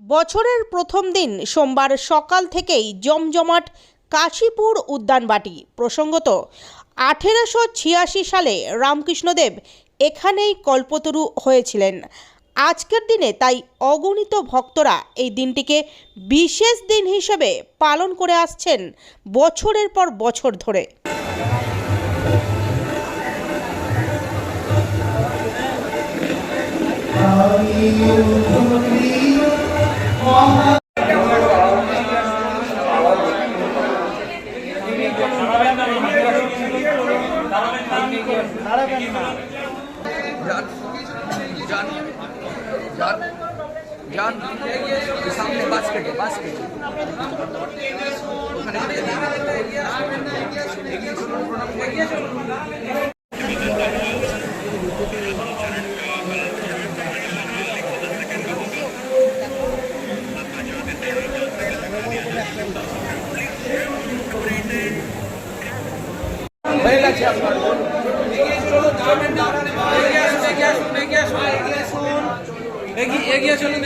বছরের প্রথম দিন সোমবার সকাল থেকেই জমজমাট কাশীপুর উদ্যানবাটি। প্রসঙ্গত, আঠেরোশো ছিয়াশি সালে রামকৃষ্ণদেব এখানেই কল্পতরু হয়েছিলেন। আজকের দিনে তাই অগণিত ভক্তরা এই দিনটিকে বিশেষ দিন হিসেবে পালন করে আসছেন বছরের পর বছর ধরে। जान जान जान ये सामने बस कटे बस कटे ওখানে যেতে দিন। এগিয়ে চলুন, প্রণাম করে এগিয়ে চলুন। হয়ে গেছে আপনার এগিয়ে চলুন না এগিয়ে আসুন এগিয়ে আসুন এগিয়ে আসুন এগিয়ে চলুন